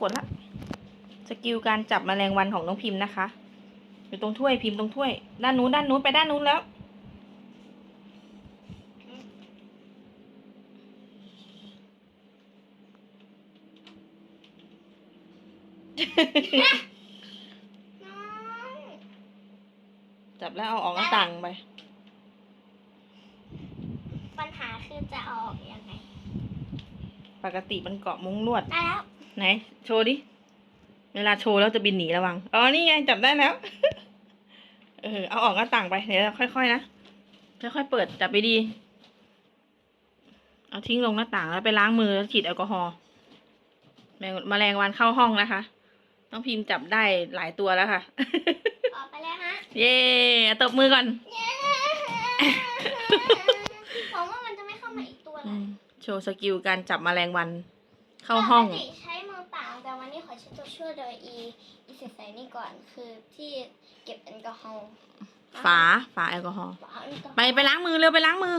กดละสกิลการจับแมลงวันของน้องพิมพ์นะคะ อยู่ตรงถ้วยพิมพ์ตรงถ้วย ด้านนู้นด้านนู้นไปด้านนู้นแล้วน้องจับแล้วเอาออกหน้าต่างไป ปัญหาคือจะเอาออกยังไง ปกติมันเกาะมุ้งลวดได้แล้ว ไหน โชว์ดิ เวลาโชว์แล้วจะบินหนีระวัง อ๋อ นี่ไงจับได้แล้ว เออ เอาออกหน้าต่างไป เดี๋ยวเราค่อยๆนะ ค่อยๆเปิดจับไปดี เอาทิ้งลงหน้าต่างแล้วไปล้างมือแล้วฉีดแอลกอฮอล์แมงแมลงวันเข้าห้องนะคะน้องพิมพ์จับได้หลายตัวแล้วค่ะ ออกไปแล้วฮะ เย้ตบมือก่อนเย้ผมว่ามันจะไม่เข้ามาอีกตัวอืละมโชว์สกิลการจับแมลงวัน เข้าห้อง ปกติใช้มือเปล่า แต่วันนี้ขอใช้ตัวช่วยโดยอีอีเสใส่นี่ก่อนคือที่เก็บแอลกอฮอล์ฝาฝาแอลกอฮอล์ฝาแอลกอฮอล์ไปไปล้างมือเร็วไปล้างมือ